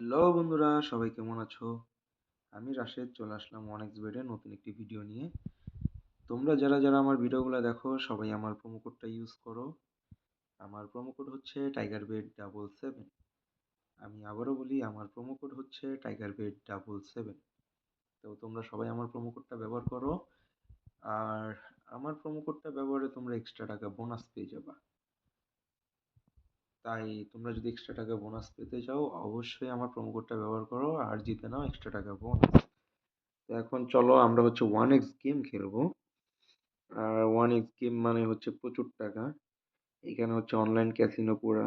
Hello বন্ধুরা, সবাই কেমন আছো? আমি রাশেদ, চলে আসলাম এক্স বেডে নতুন একটি ভিডিও নিয়ে। তোমরা যারা যারা আমার ভিডিওগুলো দেখো, সবাই আমার প্রোমো কোডটা ইউজ করো। আমার প্রোমো কোড হচ্ছে টাইগার বেড ডাবল সেভেন আমি আবারও বলি, আমার প্রোমো কোড হচ্ছে টাইগার বেড ডাবল সেভেন তো তোমরা সবাই আমার প্রোমো কোডটা ব্যবহার করো। আর আমার প্রোমো কোডটা ব্যবহারে তোমরা এক্সট্রা টাকা বোনাস পেয়ে যাবা। তাই তোমরা যদি এক্সট্রা টাকা বোনাস পেতে চাও, অবশ্যই আমার প্রোমো কোডটা ব্যবহার করো আর জিতে নাও এক্সট্রা টাকা বোনাস তো এখন চলো আমরা হচ্ছে ওয়ান এক্স গেম খেলব। আর ওয়ান এক্স গেম মানে হচ্ছে প্রচুর টাকা। এখানে হচ্ছে অনলাইন ক্যাসিনো পুরা।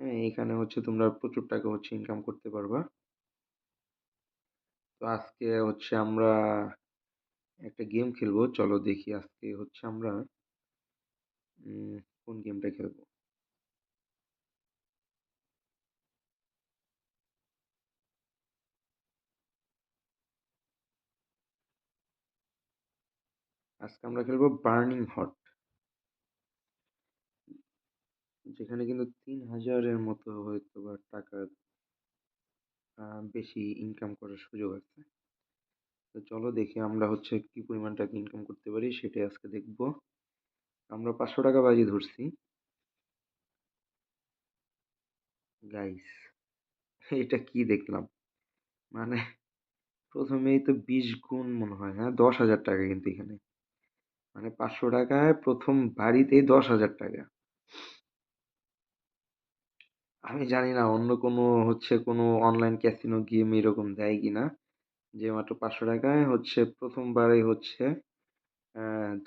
হ্যাঁ এখানে হচ্ছে তোমরা প্রচুর টাকা হচ্ছে ইনকাম করতে পারবা। তো আজকে হচ্ছে আমরা একটা গেম খেলব। চলো দেখি আজকে হচ্ছে আমরা কোন গেমটা খেলব। আজকে আমরা খেলব বার্নিং হট যেখানে কিন্তু তিন হাজারের মতো হয়তো বা টাকা বেশি ইনকাম করার সুযোগ আছে। তো চলো দেখি আমরা হচ্ছে কি পরিমাণ টাকা ইনকাম করতে পারি, সেটাই আজকে দেখব। আমরা পাঁচশো টাকা বাজি ধরছি। গাইস এটা কি দেখলাম? মানে প্রথমেই তো বিশ গুণ মনে হয় হ্যাঁ? দশ হাজার টাকা কিন্তু এখানে। মানে পাঁচশো টাকায় প্রথম বাড়িতেই দশ হাজার টাকা। আমি জানি না, অন্য কোনো হচ্ছে কোনো অনলাইন ক্যাসিনো গেম এরকম দেয় কি না যে মাত্র পাঁচশো টাকায় হচ্ছে প্রথমবারে হচ্ছে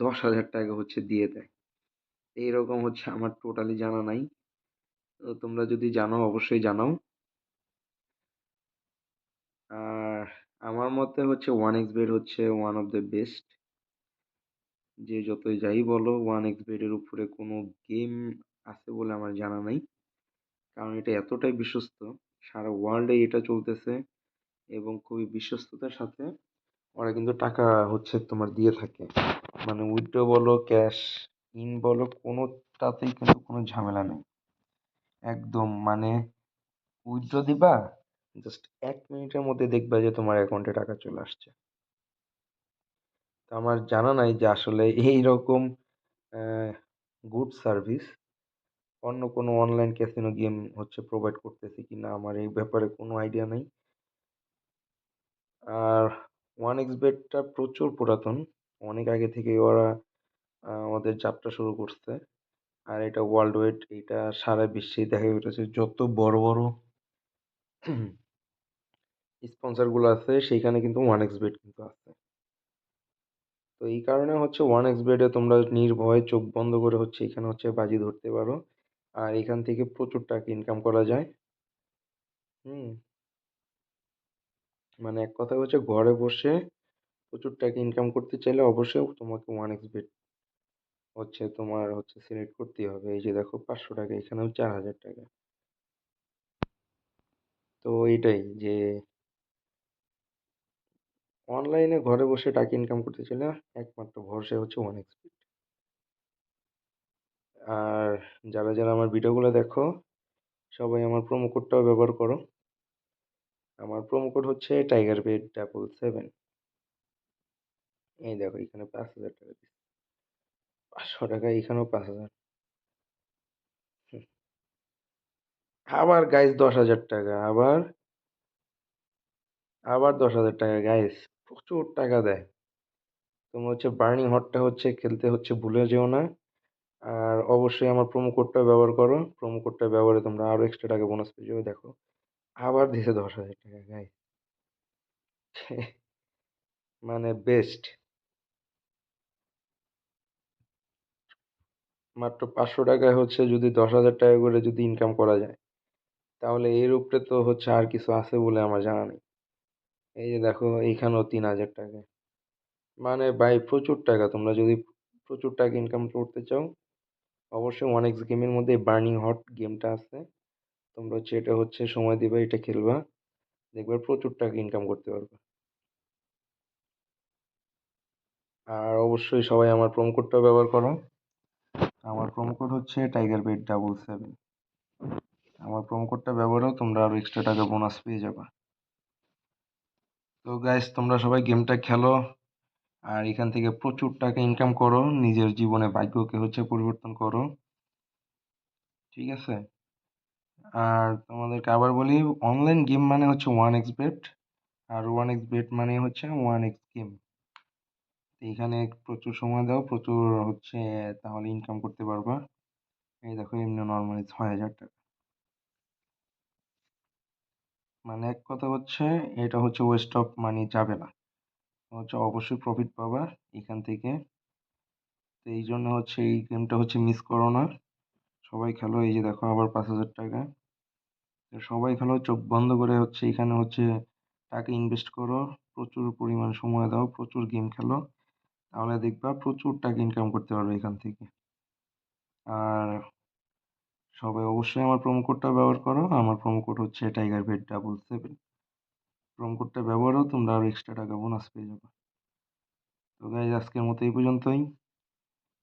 দশ হাজার টাকা হচ্ছে দিয়ে দেয়। এইরকম হচ্ছে আমার টোটালি জানা নাই। তো তোমরা যদি জানো, অবশ্যই জানাও। আর আমার মতে হচ্ছে ওয়ান এক্স বেড হচ্ছে ওয়ান অফ দ্য বেস্ট যে যতই যাই বলো ওয়ান এক্স বেডের উপরে কোনো গেম আছে বলে আমার জানা নাই। কারণ এটা এতটাই বিশ্বস্ত, সারা ওয়ার্ল্ডে এটা চলতেছে এবং খুবই বিশ্বস্ততার সাথে ওরা কিন্তু টাকা হচ্ছে তোমার দিয়ে থাকে। মানে উইথড্র বলো ক্যাশ ইন বলো, কোনোটাতেই কিন্তু কোনো ঝামেলা নেই। একদম মানে উইথড্র দিবা জাস্ট এক মিনিটের মধ্যে দেখবা যে তোমার অ্যাকাউন্টে টাকা চলে আসছে। আমার জানা নাই যে আসলে এই রকম গুড সার্ভিস অন্য কোনো অনলাইন ক্যাসিনো গেম হচ্ছে প্রোভাইড করতেছে কি না আমার এই ব্যাপারে কোনো আইডিয়া নেই। আর ওয়ান এক্স বেডটা প্রচুর পুরাতন, অনেক আগে থেকে ওরা আমাদের যাত্রা শুরু করছে। আর এটা ওয়ার্ল্ড ওয়েড এটা সারা বিশ্বেই দেখা গেছে যত বড় বড় স্পন্সরগুলো আছে, সেইখানে কিন্তু ওয়ান এক্স বেড কিন্তু আছে। তো এই কারণে হচ্ছে ওয়ান এক্স বেডে তোমরা নির্ভয়ে চোখ বন্ধ করে হচ্ছে এখানে হচ্ছে বাজি ধরতে পারো। আর এখান থেকে প্রচুর টাকা ইনকাম করা যায়। হুম। মানে এক কথা হচ্ছে ঘরে বসে প্রচুর টাকা ইনকাম করতে চাইলে অবশ্যই তোমাকে ওয়ান এক্স বেড হচ্ছে তোমার হচ্ছে সিলেক্ট করতেই হবে। এই যে দেখো পাঁচশো টাকা, এখানেও চার হাজার টাকা। তো এইটাই যে অনলাইনে ঘরে বসে টাকা ইনকাম করতে চাইলে একমাত্র ভরসা হচ্ছে ওয়ান এক্স বেড আর যারা যারা আমার ভিডিওগুলো দেখো, সবাই আমার প্রোমো কোডটাও ব্যবহার করো। আমার প্রোমো কোড হচ্ছে টাইগার বেড ডাবল সেভেন এই দেখো, এখানে পাঁচ হাজার টাকা দিচ্ছে। পাঁচশো টাকা, এখানেও পাঁচ হাজার। আবার গাইস দশ হাজার টাকা, আবার আবার দশ হাজার টাকা গাইস প্রচুর টাকা দেয়। তুমি হচ্ছে বার্নিং হটটা হচ্ছে খেলতে হচ্ছে ভুলে যেও না। আর অবশ্যই আমার প্রোমো কোডটা ব্যবহার করো। প্রোমো কোডটা ব্যবহারে তোমরা আরও এক্সট্রা টাকা বোনাস পেয়ে যাবে। দেখো, আবার দিছে দশ হাজার টাকা গাই মানে বেস্ট মাত্র পাঁচশো টাকায় হচ্ছে যদি দশ হাজার টাকা করে যদি ইনকাম করা যায়, তাহলে এর উপরে তো হচ্ছে আর কিছু আছে বলে আমার জানা নেই। এই যে দেখো এইখানেও তিন হাজার টাকা। মানে ভাই প্রচুর টাকা, তোমরা যদি প্রচুর টাকা ইনকাম করতে চাও, অবশ্যই ওয়ান এক্স গেমের মধ্যে বার্নিং হট গেমটা আছে। তোমরা হচ্ছে এটা হচ্ছে সময় দিবে, এটা খেলবা, দেখবে প্রচুর টাকা ইনকাম করতে পারবে। আর অবশ্যই সবাই আমার প্রোমো কোডটা ব্যবহার করো। আমার প্রোমো কোড হচ্ছে টাইগার বেড ডাবল সেভেন আমার প্রোমো কোডটা ব্যবহারেও তোমরা আরও এক্সট্রা টাকা বোনাস পেয়ে যাবা। তো গাইস তোমরা সবাই গেমটা খেলো আর এখান থেকে প্রচুর টাকা ইনকাম করো। নিজের জীবনে ভাগ্যকে হচ্ছে পরিবর্তন করো। ঠিক আছে? আর তোমাদেরকে আবার বলি অনলাইন গেম মানে হচ্ছে ওয়ান এক্স বেট আর ওয়ান এক্স বেট মানে হচ্ছে ওয়ান এক্স গেম এইখানে প্রচুর সময় দাও, প্রচুর হচ্ছে তাহলে ইনকাম করতে পারবা। এই দেখো, এমনি নর্মালি ছয় হাজার টাকা। মানে এক কথা হচ্ছে, এটা হচ্ছে ওয়েস্ট অফ মানি যাবে না। হচ্ছে অবশ্যই প্রফিট পাবা এখান থেকে। তো এই জন্য হচ্ছে এই গেমটা হচ্ছে মিস করো না। সবাই খেলো, এই যে দেখো আবার পাঁচ হাজার টাকা। তো সবাই খেলো, চোখ বন্ধ করে হচ্ছে এখানে হচ্ছে টাকা ইনভেস্ট করো। প্রচুর পরিমাণ সময় দাও, প্রচুর গেম খেলো। তাহলে দেখবা প্রচুর টাকা ইনকাম করতে পারবে এখান থেকে। আর সবাই অবশ্যই আমার প্রোমো কোডটা ব্যবহার করো। আমার প্রোমো কোড হচ্ছে tiger bed double seven promo কোডটা ব্যবহারও তোমরা আরও এক্সট্রা টাকা বোনাস পেয়ে যাবে। তো গাইজ আজকের মতো এই পর্যন্তই।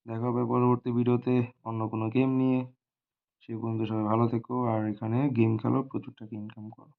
দেখা হবে পরবর্তী ভিডিওতে অন্য কোনো গেম নিয়ে। সেই পর্যন্ত সবাই ভালো থেকো। আর এখানে গেম খেলো, প্রচুর টাকা ইনকাম করো।